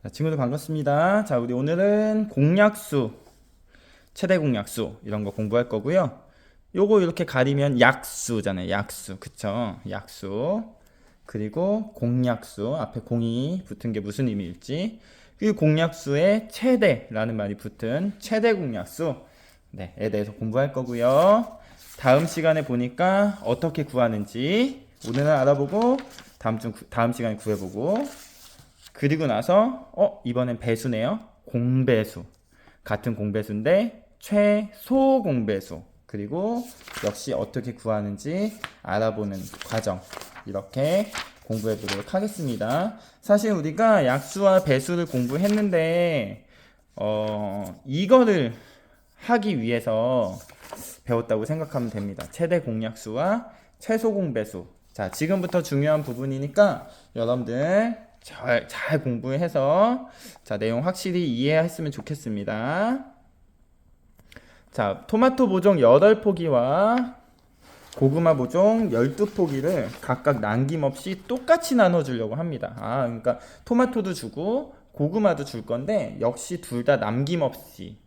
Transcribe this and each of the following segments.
자, 친구들 반갑습니다. 자, 우리 오늘은 공약수, 최대 공약수 이런 거 공부할 거고요. 요거 이렇게 가리면 약수잖아요. 약수. 그쵸? 약수. 그리고 공약수. 앞에 공이 붙은 게 무슨 의미일지. 그 공약수의 최대라는 말이 붙은 최대 공약수. 네, 에 대해서 공부할 거고요. 다음 시간에 보니까 어떻게 구하는지 오늘은 알아보고 다음 주 다음 시간에 구해보고 그리고 나서 어 이번엔 배수네요. 공배수 같은 공배수인데 최소 공배수 그리고 역시 어떻게 구하는지 알아보는 과정 이렇게 공부해 보도록 하겠습니다. 사실 우리가 약수와 배수를 공부했는데 어 이거를 하기 위해서 배웠다고 생각하면 됩니다. 최대 공약수와 최소 공배수. 자, 지금부터 중요한 부분이니까 여러분들 잘, 잘 공부해서 자, 내용 확실히 이해했으면 좋겠습니다. 자, 토마토 보종 8포기와 고구마 보종 12포기를 각각 남김없이 똑같이 나눠주려고 합니다. 아, 그러니까 토마토도 주고 고구마도 줄 건데 역시 둘 다 남김없이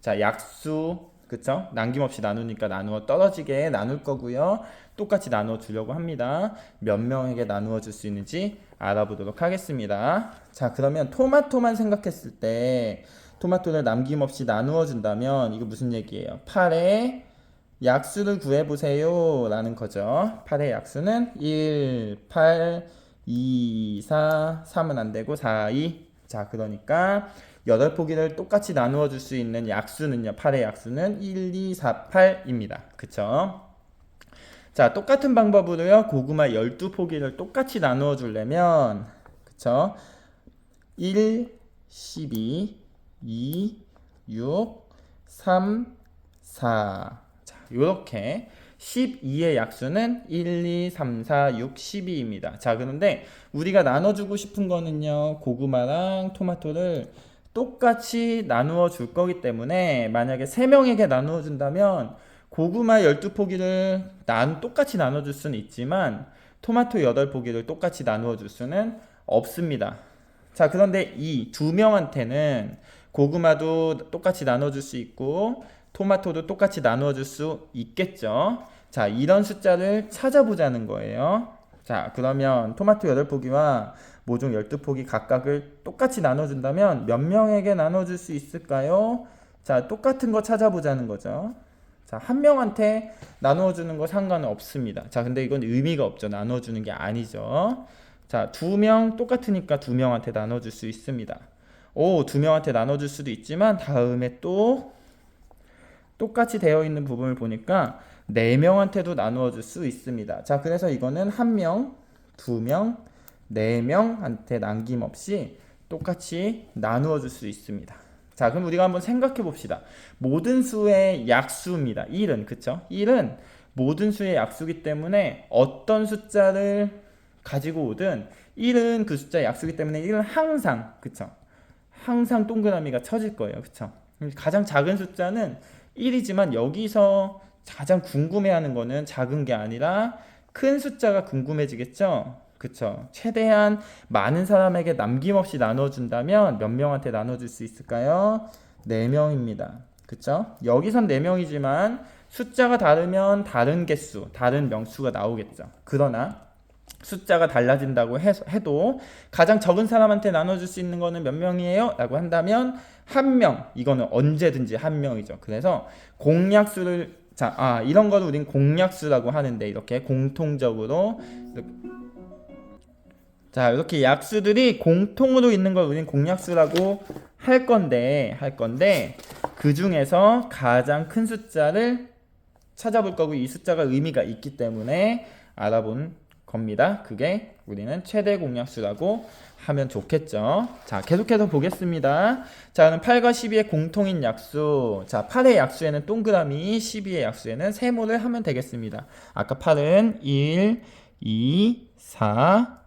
자, 약수 그쵸? 남김없이 나누니까 나누어 떨어지게 나눌 거고요. 똑같이 나누어 주려고 합니다. 몇 명에게 나누어 줄 수 있는지 알아보도록 하겠습니다. 자, 그러면 토마토만 생각했을 때 토마토를 남김없이 나누어 준다면 이거 무슨 얘기예요? 8의 약수를 구해 보세요 라는 거죠. 8의 약수는 1, 8, 2, 4, 3은 안 되고 4, 2. 자, 그러니까 여덟 포기를 똑같이 나누어 줄 수 있는 약수는요. 8의 약수는 1, 2, 4, 8입니다. 그쵸? 자, 똑같은 방법으로요. 고구마 12포기를 똑같이 나누어 주려면 그쵸? 1, 12, 2, 6, 3, 4. 자, 요렇게 12의 약수는 1, 2, 3, 4, 6, 12입니다. 자, 그런데 우리가 나눠주고 싶은 거는요, 고구마랑 토마토를 똑같이 나누어 줄 거기 때문에 만약에 3명에게 나누어 준다면 고구마 12포기를 난 똑같이 나눠 줄 수는 있지만 토마토 8포기를 똑같이 나누어 줄 수는 없습니다. 자, 그런데 이 두 명한테는 고구마도 똑같이 나눠 줄 수 있고 토마토도 똑같이 나누어 줄 수 있겠죠. 자, 이런 숫자를 찾아보자는 거예요. 자, 그러면 토마토 8포기와 모종 12포기 각각을 똑같이 나눠준다면 몇 명에게 나눠줄 수 있을까요? 자, 똑같은 거 찾아보자는 거죠. 자, 한 명한테 나눠주는 거 상관은 없습니다. 자, 근데 이건 의미가 없죠. 나눠주는 게 아니죠. 자, 두 명 똑같으니까 두 명한테 나눠줄 수 있습니다. 오, 두 명한테 나눠줄 수도 있지만 다음에 또 똑같이 되어 있는 부분을 보니까 네 명한테도 나누어 줄 수 있습니다. 자, 그래서 이거는 한 명, 두 명, 네 명한테 남김없이 똑같이 나누어 줄 수 있습니다. 자, 그럼 우리가 한번 생각해 봅시다. 모든 수의 약수입니다. 1은 그쵸? 1은 모든 수의 약수기 때문에 어떤 숫자를 가지고 오든 1은 그 숫자 약수기 때문에 1은 항상 그쵸? 항상 동그라미가 쳐질 거예요. 그쵸? 가장 작은 숫자는 1이지만 여기서 가장 궁금해하는 거는 작은 게 아니라 큰 숫자가 궁금해지겠죠? 그쵸? 최대한 많은 사람에게 남김없이 나눠준다면 몇 명한테 나눠줄 수 있을까요? 4명입니다. 그쵸? 여기선 4명이지만 숫자가 다르면 다른 개수, 다른 명수가 나오겠죠. 그러나 숫자가 달라진다고 해도 가장 적은 사람한테 나눠줄 수 있는 거는 몇 명이에요? 라고 한다면 한 명. 이거는 언제든지 한 명이죠. 그래서 공약수를 자, 아, 이런 거를 우린 공약수라고 하는데 이렇게 공통적으로 자, 이렇게 약수들이 공통으로 있는 걸 우린 공약수라고 할 건데 할 건데 그 중에서 가장 큰 숫자를 찾아볼 거고 이 숫자가 의미가 있기 때문에 알아본 겁니다. 그게 우리는 최대 공약수라고 하면 좋겠죠. 자, 계속해서 보겠습니다. 자, 그럼 8과 12의 공통인 약수. 자, 8의 약수에는 동그라미, 12의 약수에는 세모를 하면 되겠습니다. 아까 8은 1, 2, 4,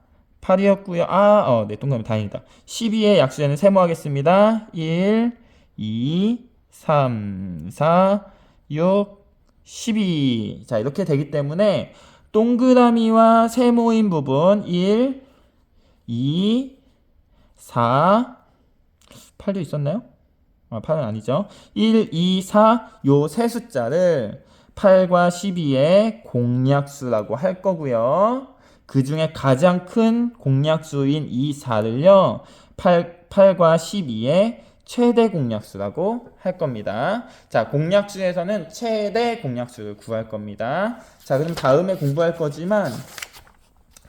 8이었고요. 아, 어, 네, 동그라미 다행이다. 12의 약수에는 세모하겠습니다. 1, 2, 3, 4, 6, 12. 자, 이렇게 되기 때문에 동그라미와 세모인 부분 1, 2, 4, 8도 있었나요? 아, 8은 아니죠. 1, 2, 4 요 세 숫자를 8과 12의 공약수라고 할 거고요. 그 중에 가장 큰 공약수인 이 4를요. 8, 8과 12의 최대 공약수라고 할 겁니다. 자, 공약수에서는 최대 공약수를 구할 겁니다. 자, 그럼 다음에 공부할 거지만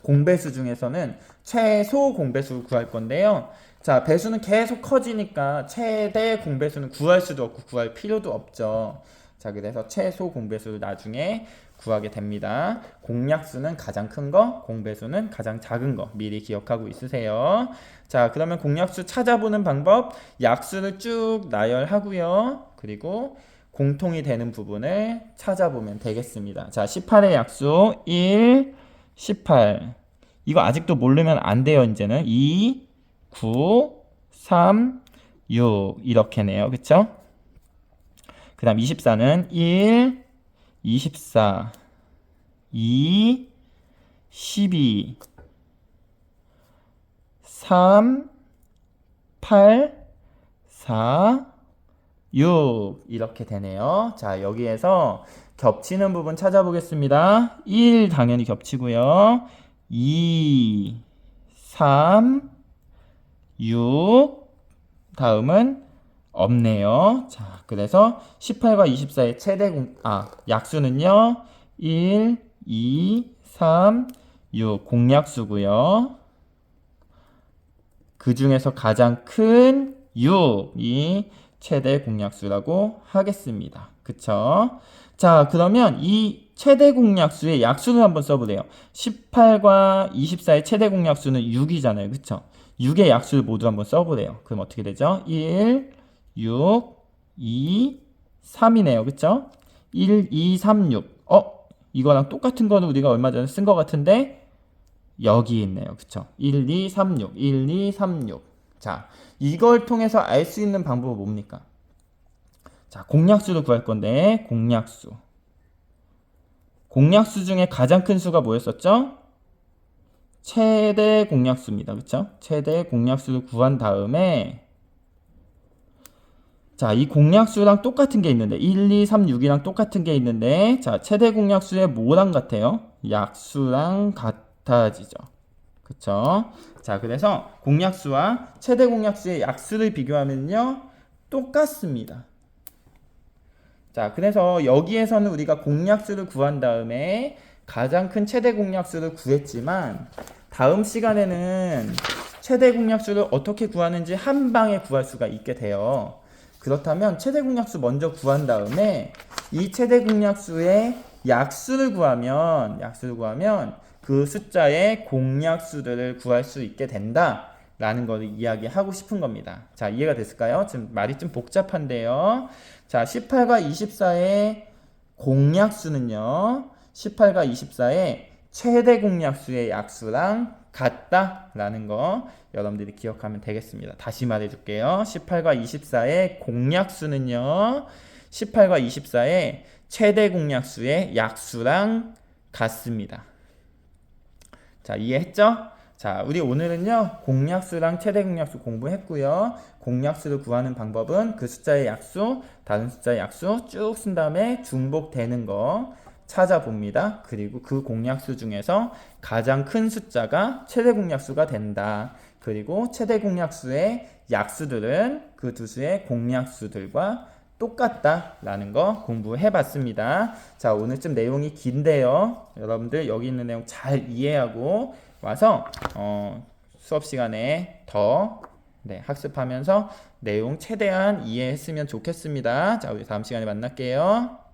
공배수 중에서는 최소 공배수를 구할 건데요. 자, 배수는 계속 커지니까 최대 공배수는 구할 수도 없고 구할 필요도 없죠. 자, 그래서 최소 공배수를 나중에 구하게 됩니다. 공약수는 가장 큰 거, 공배수는 가장 작은 거 미리 기억하고 있으세요. 자, 그러면 공약수 찾아보는 방법, 약수를 쭉 나열하고요. 그리고 공통이 되는 부분을 찾아보면 되겠습니다. 자, 18의 약수 1, 18. 이거 아직도 모르면 안 돼요, 이제는. 2, 9, 3, 6. 이렇게네요. 그쵸? 그 다음 24는 1, 24, 2, 12, 3, 8, 4, 6 이렇게 되네요. 자, 여기에서 겹치는 부분 찾아보겠습니다. 1 당연히 겹치고요. 2, 3, 6 다음은 없네요. 자, 그래서 18과 24의 최대 공, 아, 약수는요. 1, 2, 3, 6 공약수고요. 그 중에서 가장 큰 6이 최대 공약수라고 하겠습니다. 그쵸? 자, 그러면 이 최대 공약수의 약수를 한번 써보래요. 18과 24의 최대 공약수는 6이잖아요. 그쵸? 6의 약수를 모두 한번 써보래요. 그럼 어떻게 되죠? 1, 6, 2, 3이네요. 그쵸? 1, 2, 3, 6. 어? 이거랑 똑같은 거는 우리가 얼마 전에 쓴 것 같은데 여기 있네요. 그쵸? 1, 2, 3, 6. 1, 2, 3, 6. 자, 이걸 통해서 알 수 있는 방법은 뭡니까? 자, 공약수를 구할 건데 공약수. 공약수 중에 가장 큰 수가 뭐였었죠? 최대 공약수입니다. 그쵸? 최대 공약수를 구한 다음에 자, 이 공약수랑 똑같은 게 있는데 1, 2, 3, 6이랑 똑같은 게 있는데 자, 최대 공약수의 뭐랑 같아요? 약수랑 같아지죠. 그쵸? 자, 그래서 공약수와 최대 공약수의 약수를 비교하면요. 똑같습니다. 자, 그래서 여기에서는 우리가 공약수를 구한 다음에 가장 큰 최대 공약수를 구했지만 다음 시간에는 최대 공약수를 어떻게 구하는지 한 방에 구할 수가 있게 돼요. 그렇다면 최대 공약수 먼저 구한 다음에 이 최대 공약수의 약수를 구하면 약수를 구하면 그 숫자의 공약수들을 구할 수 있게 된다. 라는 걸 이야기하고 싶은 겁니다. 자, 이해가 됐을까요? 지금 말이 좀 복잡한데요. 자, 18과 24의 공약수는요. 18과 24의 최대 공약수의 약수랑 같다라는 거 여러분들이 기억하면 되겠습니다. 다시 말해 줄게요. 18과 24의 공약수는요. 18과 24의 최대 공약수의 약수랑 같습니다. 자, 이해했죠? 자, 우리 오늘은요, 공약수랑 최대 공약수 공부했고요. 공약수를 구하는 방법은 그 숫자의 약수, 다른 숫자의 약수 쭉 쓴 다음에 중복되는 거 찾아봅니다. 그리고 그 공약수 중에서 가장 큰 숫자가 최대 공약수가 된다. 그리고 최대 공약수의 약수들은 그 두 수의 공약수들과 똑같다라는 거 공부해 봤습니다. 자, 오늘 좀 내용이 긴데요. 여러분들 여기 있는 내용 잘 이해하고 와서 어, 수업 시간에 더 네, 학습하면서 내용 최대한 이해했으면 좋겠습니다. 자, 우리 다음 시간에 만날게요.